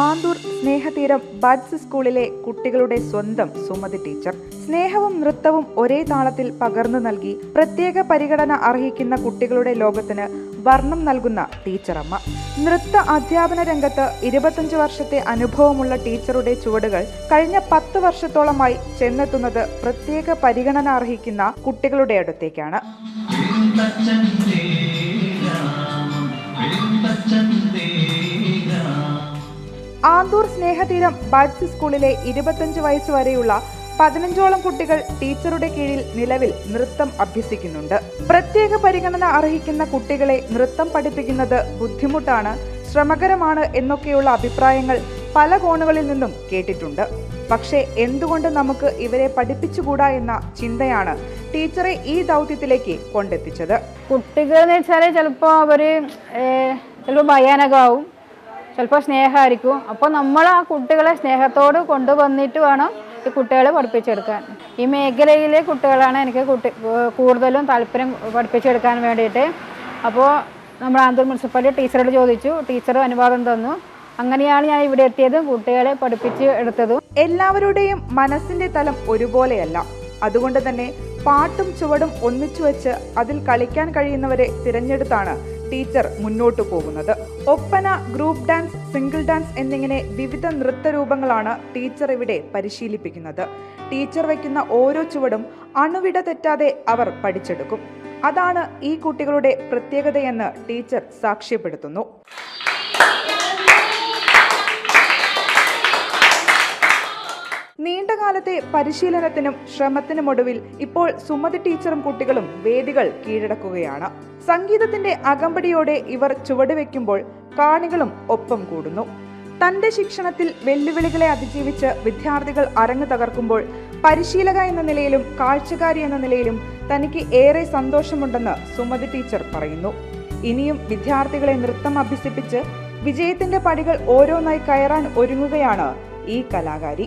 ആന്തൂർ സ്നേഹതീരം buds സ്കൂളിലെ കുട്ടികളുടെ സ്വന്തം സുമതി ടീച്ചർ. സ്നേഹവും നൃത്തവും ഒരേ താളത്തിൽ പകർന്നു നൽകി പ്രത്യേക പരിഗണന അർഹിക്കുന്ന കുട്ടികളുടെ ലോകത്തിന് വർണം നൽകുന്ന ടീച്ചറമ്മ. നൃത്ത അധ്യാപന രംഗത്ത് ഇരുപത്തഞ്ച് വർഷത്തെ അനുഭവമുള്ള ടീച്ചറുടെ ചുവടുകൾ കഴിഞ്ഞ പത്ത് വർഷത്തോളമായി ചെന്നെത്തുന്നത് പ്രത്യേക പരിഗണന അർഹിക്കുന്ന കുട്ടികളുടെ അടുത്തേക്കാണ്. ആന്തൂർ സ്നേഹതീരം ബഡ്സ് സ്കൂളിലെ ഇരുപത്തഞ്ച് വയസ്സ് വരെയുള്ള പതിനഞ്ചോളം കുട്ടികൾ ടീച്ചറുടെ കീഴിൽ നിലവിൽ നൃത്തം അഭ്യസിക്കുന്നുണ്ട്. പ്രത്യേക പരിഗണന അർഹിക്കുന്ന കുട്ടികളെ നൃത്തം പഠിപ്പിക്കുന്നത് ബുദ്ധിമുട്ടാണ് ശ്രമകരമാണ് എന്നൊക്കെയുള്ള അഭിപ്രായങ്ങൾ പല കോണുകളിൽ നിന്നും കേട്ടിട്ടുണ്ട്. പക്ഷേ എന്തുകൊണ്ട് നമുക്ക് ഇവരെ പഠിപ്പിച്ചുകൂടാ എന്ന ചിന്തയാണ് ടീച്ചറെ ഈ ദൗത്യത്തിലേക്ക് കൊണ്ടെത്തിച്ചത്. കുട്ടികൾ എന്ന് വെച്ചാൽ ചിലപ്പോൾ അവർ ചിലപ്പോൾ ഭയാനകമാവും. ചിലപ്പോൾ സ്നേഹമായിരിക്കും. അപ്പോൾ നമ്മൾ ആ കുട്ടികളെ സ്നേഹത്തോട് കൊണ്ടുവന്നിട്ട് വേണം ഈ കുട്ടികളെ പഠിപ്പിച്ചെടുക്കാൻ. ഈ മേഖലയിലെ കുട്ടികളാണ് എനിക്ക് കുട്ടി കൂടുതലും താല്പര്യം പഠിപ്പിച്ചെടുക്കാൻ വേണ്ടിയിട്ട്. അപ്പോൾ നമ്മൾ ആന്തൂർ മുനിസിപ്പാലിറ്റി ടീച്ചറോട് ചോദിച്ചു. ടീച്ചർ അനുവാദം തന്നു. അങ്ങനെയാണ് ഞാൻ ഇവിടെ എത്തിയതും. കുട്ടികളെ പഠിപ്പിച്ച് എടുത്തതും. എല്ലാവരുടെയും മനസ്സിന്റെ തലം ഒരുപോലെയല്ല. അതുകൊണ്ട് തന്നെ പാട്ടും ചുവടും ഒന്നിച്ചു വെച്ച് അതിൽ കളിക്കാൻ കഴിയുന്നവരെ തിരഞ്ഞെടുത്താണ് ടീച്ചർ മുന്നോട്ടു പോകുന്നത്. Oppana group dance single dance എന്നിങ്ങനെ വിവിധ നൃത്തരൂപങ്ങളാണ് ടീച്ചർ ഇവിടെ പരിശീലിപ്പിക്കുന്നത്. ടീച്ചർ വയ്ക്കുന്ന ഓരോ ചുവടും അണുവിട തെറ്റാതെ അവർ പഠിച്ചെടുക്കും. അതാണ് ഈ കുട്ടികളുടെ പ്രത്യേകതയെന്ന് ടീച്ചർ സാക്ഷ്യപ്പെടുത്തുന്നു. നീണ്ടകാലത്തെ പരിശീലനത്തിനും ശ്രമത്തിനുമൊടുവിൽ ഇപ്പോൾ സുമതി ടീച്ചറും കുട്ടികളും വേദികൾ കീഴടക്കുകയാണ്. സംഗീതത്തിന്റെ അകമ്പടിയോടെ ഇവർ ചുവടുവെക്കുമ്പോൾ കാണികളും ഒപ്പം കൂടുന്നു. തന്റെ ശിക്ഷണത്തിൽ വെല്ലുവിളികളെ അതിജീവിച്ച് വിദ്യാർത്ഥികൾ അരങ്ങു തകർക്കുമ്പോൾ പരിശീലക എന്ന നിലയിലും കാഴ്ചക്കാരി എന്ന നിലയിലും തനിക്ക് ഏറെ സന്തോഷമുണ്ടെന്ന് സുമതി ടീച്ചർ പറയുന്നു. ഇനിയും വിദ്യാർത്ഥികളെ നൃത്തം അഭ്യസിപ്പിച്ച് വിജയത്തിന്റെ പടികൾ ഓരോന്നായി കയറാൻ ഒരുങ്ങുകയാണ് ഈ കലാകാരി.